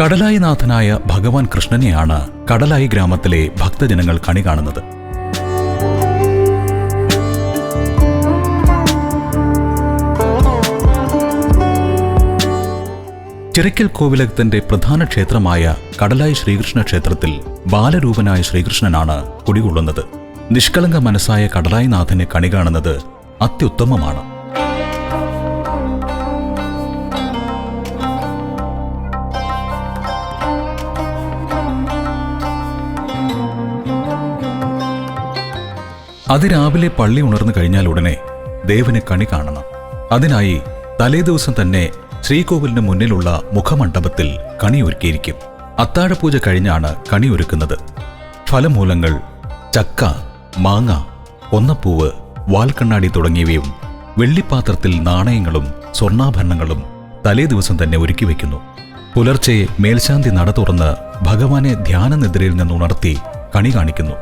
കടലായിനാഥനായ ഭഗവാൻ കൃഷ്ണനെയാണ് കടലായി ഗ്രാമത്തിലെ ഭക്തജനങ്ങൾ കണി കാണുന്നത്. ചിറയ്ക്കൽ കോവിലകത്തിന്റെ പ്രധാന ക്ഷേത്രമായ കടലായി ശ്രീകൃഷ്ണ ക്ഷേത്രത്തിൽ ബാലരൂപനായ ശ്രീകൃഷ്ണനാണ് കുടികൊള്ളുന്നത്. നിഷ്കളങ്ക മനസ്സായ കടലായിനാഥനെ കണി കാണുന്നത് അത്യുത്തമമാണ്. അതിരാവിലെ പള്ളി ഉണർന്നു കഴിഞ്ഞാൽ ഉടനെ ദേവന് കണി കാണണം. അതിനായി തലേദിവസം തന്നെ ശ്രീകോവിലിന് മുന്നിലുള്ള മുഖമണ്ഡപത്തിൽ കണി ഒരുക്കിയിരിക്കും അത്താഴപൂജ കഴിഞ്ഞാണ് കണി ഒരുക്കുന്നത് ഫലമൂലങ്ങൾ ചക്ക മാങ്ങ ഒന്നപ്പൂവ് വാൽക്കണ്ണാടി തുടങ്ങിയവയും വെള്ളിപ്പാത്രത്തിൽ നാണയങ്ങളും സ്വർണാഭരണങ്ങളും തലേദിവസം തന്നെ ഒരുക്കി വയ്ക്കുന്നു പുലർച്ചെ മേൽശാന്തി നട തുറന്ന് ഭഗവാനെ ധ്യാനനിദ്രയിൽ നിന്ന് ഉണർത്തി കണി കാണിക്കുന്നു.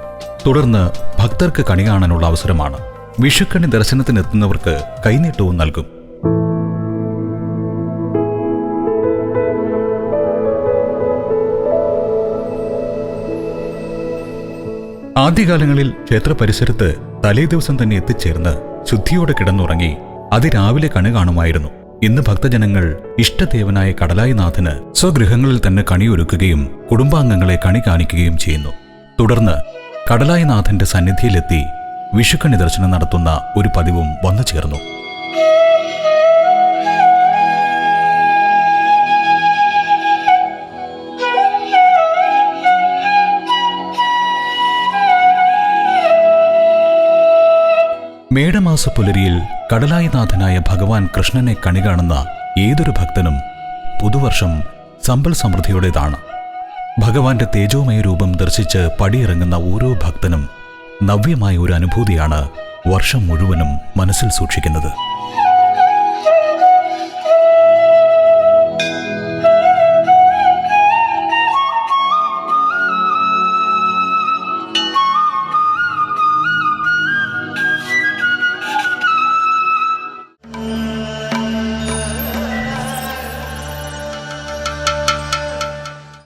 തുടർന്ന് ഭക്തർക്ക് കണി കാണാനുള്ള അവസരമാണ്. വിഷുക്കണി ദർശനത്തിനെത്തുന്നവർക്ക് കൈനീട്ടവും നൽകും. ആദ്യകാലങ്ങളിൽ ക്ഷേത്ര പരിസരത്ത് തലേ ദിവസം തന്നെ എത്തിച്ചേർന്ന് ശുദ്ധിയോടെ കിടന്നുറങ്ങി അതിരാവിലെ കണി കാണുമായിരുന്നു. ഇന്ന് ഭക്തജനങ്ങൾ ഇഷ്ടദേവനായ കടലായിനാഥന് സ്വഗൃഹങ്ങളിൽ തന്നെ കണിയൊരുക്കുകയും കുടുംബാംഗങ്ങളെ കണി കാണിക്കുകയും ചെയ്യുന്നു. തുടർന്ന് കടലായിനാഥന്റെ സന്നിധിയിലെത്തി വിഷുക്കണി ദർശനം നടത്തുന്ന ഒരു പതിവും വന്നു ചേർന്നു. മേടമാസ പുലരിയിൽ കടലായിനാഥനായ ഭഗവാൻ കൃഷ്ണനെ കണി കാണുന്ന ഏതൊരു ഭക്തനും പുതുവർഷം സമ്പൽ സമൃദ്ധിയുടേതാണ്. ഭഗവാന്റെ തേജോമയ രൂപം ദർശിച്ച് പടിയിറങ്ങുന്ന ഓരോ ഭക്തനും നവ്യമായ ഒരു അനുഭൂതിയാണ് വർഷം മുഴുവനും മനസ്സിൽ സൂക്ഷിക്കുന്നത്.